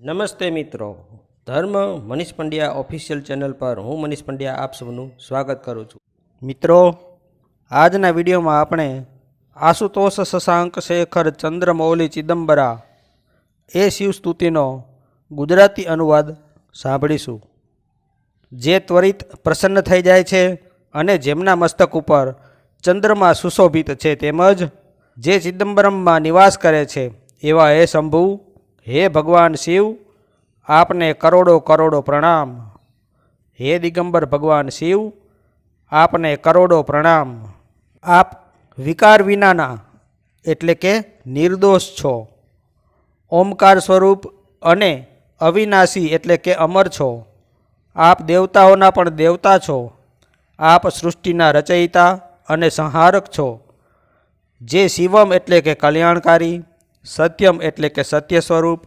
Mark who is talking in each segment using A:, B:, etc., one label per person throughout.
A: નમસ્તે મિત્રો. ધર્મ મનીષ પંડ્યા ઓફિશિયલ ચેનલ પર હું મનીષ પંડ્યા આપ સૌનું સ્વાગત કરું છું. મિત્રો, આજના વિડીયોમાં આપણે આશુતોષ શશાંક શેખર ચંદ્રમૌલી ચિદમ્બરા એ શિવસ્તુતિનો ગુજરાતી અનુવાદ સાંભળીશું. જે ત્વરિત પ્રસન્ન થઈ જાય છે અને જેમના મસ્તક ઉપર ચંદ્રમાં સુશોભિત છે તેમજ જે ચિદમ્બરમમાં નિવાસ કરે છે એવા એ શંભુ હે ભગવાન શિવ, આપને કરોડો કરોડો પ્રણામ. હે દિગંબર ભગવાન શિવ, આપને કરોડો પ્રણામ. આપ વિકાર વિનાના, એટલે કે નિર્દોષ છો. ઓમકાર સ્વરૂપ અને અવિનાશી એટલે કે અમર છો. આપ દેવતાઓના પણ દેવતા છો. આપ સૃષ્ટિના રચયિતા અને સંહારક છો. જે શિવમ એટલે કે કલ્યાણકારી સત્યમ એટલે કે સત્ય સ્વરૂપ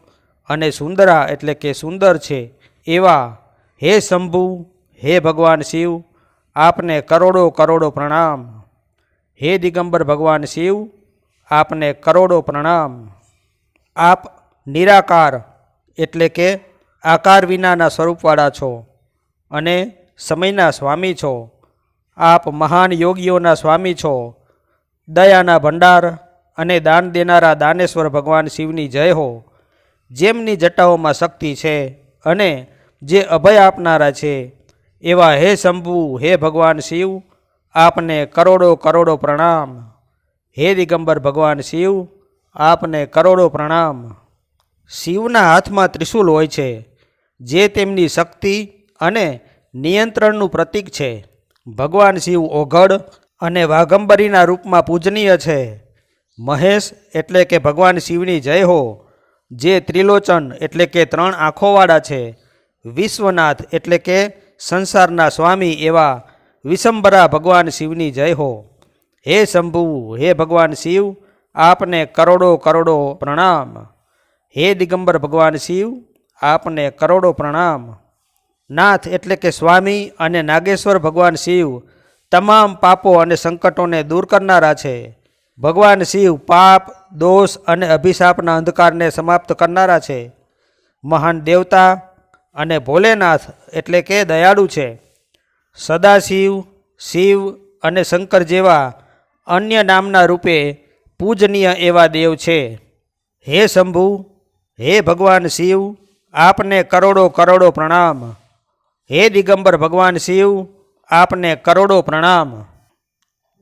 A: અને સુંદરા એટલે કે સુંદર છે. એવા, હે શંભુ, હે ભગવાન શિવ, આપને કરોડો કરોડો પ્રણામ. હે દિગંબર ભગવાન શિવ, આપને કરોડો પ્રણામ. આપ નિરાકાર એટલે કે આકાર વિનાના સ્વરૂપવાળા છો અને સમયના સ્વામી છો. આપ મહાન યોગીઓના સ્વામી છો. દયાના ભંડાર અને દાન દેનારા દાનેશ્વર ભગવાન શિવની જય હો, જેમની જટાઓમાં શક્તિ છે અને જે અભય આપનારા છે, એવા હે શંભુ, હે ભગવાન શિવ, આપને કરોડો કરોડો પ્રણામ. હે દિગંબર ભગવાન શિવ, આપને કરોડો પ્રણામ. શિવના હાથમાં ત્રિશૂલ હોય છે, જે તેમની શક્તિ અને નિયંત્રણનું પ્રતીક છે. ભગવાન શિવ ઓઘડ અને વાઘંબરીના રૂપમાં પૂજનીય છે. મહેશ એટલે કે ભગવાન શિવની જય હો, જે ત્રિલોચન એટલે કે ત્રણ આંખોવાળા છે, વિશ્વનાથ એટલે કે સંસારના સ્વામી એવા વિશંબરા ભગવાન શિવની જય હો. હે શંભુ, હે ભગવાન શિવ, આપને કરોડો કરોડો પ્રણામ. હે દિગંબર ભગવાન શિવ, આપને કરોડો પ્રણામ. નાથ એટલે કે સ્વામી અને નાગેશ્વર ભગવાન શિવ તમામ પાપો અને સંકટોને દૂર કરનારા છે. ભગવાન શિવ, પાપ, દોષ અને અભિશાપના અંધકારને સમાપ્ત કરનારા છે. મહાન દેવતા અને ભોલેનાથ એટલે કે દયાળુ છે. સદાશિવ, શિવ અને શંકર જેવા અન્ય નામના રૂપે પૂજનીય એવા દેવ છે. હે શંભુ, હે ભગવાન શિવ, આપને કરોડો કરોડો પ્રણામ. હે દિગંબર ભગવાન શિવ, આપને કરોડો પ્રણામ.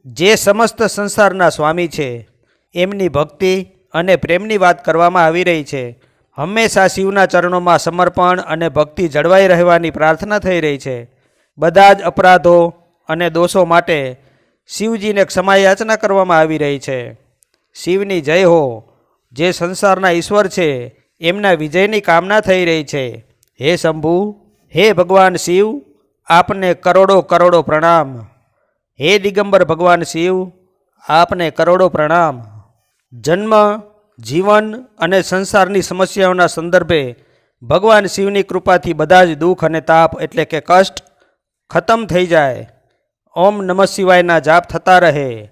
A: જે સમસ્ત સંસારના સ્વામી છે, એમની ભક્તિ અને પ્રેમની વાત કરવામાં આવી રહી છે. હંમેશા શિવના ચરણોમાં સમર્પણ અને ભક્તિ જળવાઈ રહેવાની પ્રાર્થના થઈ રહી છે. બધા જ અપરાધો અને દોષો માટે શિવજીને ક્ષમા યાચના કરવામાં આવી રહી છે. શિવની જય હો, જે સંસારના ઈશ્વર છે, એમના વિજયની કામના થઈ રહી છે. હે શંભુ, હે ભગવાન શિવ, આપને કરોડો કરોડો પ્રણામ. હે દિગંબર ભગવાન શિવ, આપને કરોડો પ્રણામ. જન્મ, જીવન અને સંસારની સમસ્યાઓના સંદર્ભે ભગવાન શિવની કૃપાથી બધા જ દુઃખ અને તાપ એટલે કે કષ્ટ ખતમ થઈ જાય. ઓમ નમઃ શિવાયના જાપ થતા રહે,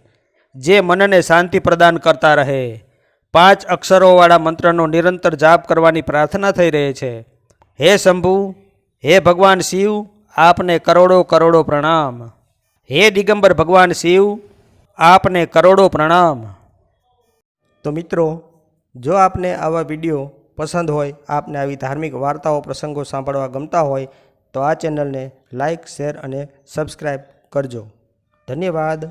A: જે મનને શાંતિ પ્રદાન કરતા રહે. પાંચ અક્ષરોવાળા મંત્રનો નિરંતર જાપ કરવાની પ્રાર્થના થઈ રહી છે. હે શંભુ, હે ભગવાન શિવ, આપને કરોડો કરોડો પ્રણામ. હે દિગંબર ભગવાન શિવ, આપને કરોડો પ્રણામ. તો મિત્રો, જો આપને આવા વીડિયો પસંદ હોય, આપને આવી ધાર્મિક વાર્તાઓ, પ્રસંગો સાંભળવા ગમતા હોય, તો આ ચેનલને લાઈક, શેર અને સબસ્ક્રાઈબ કરજો. ધન્યવાદ.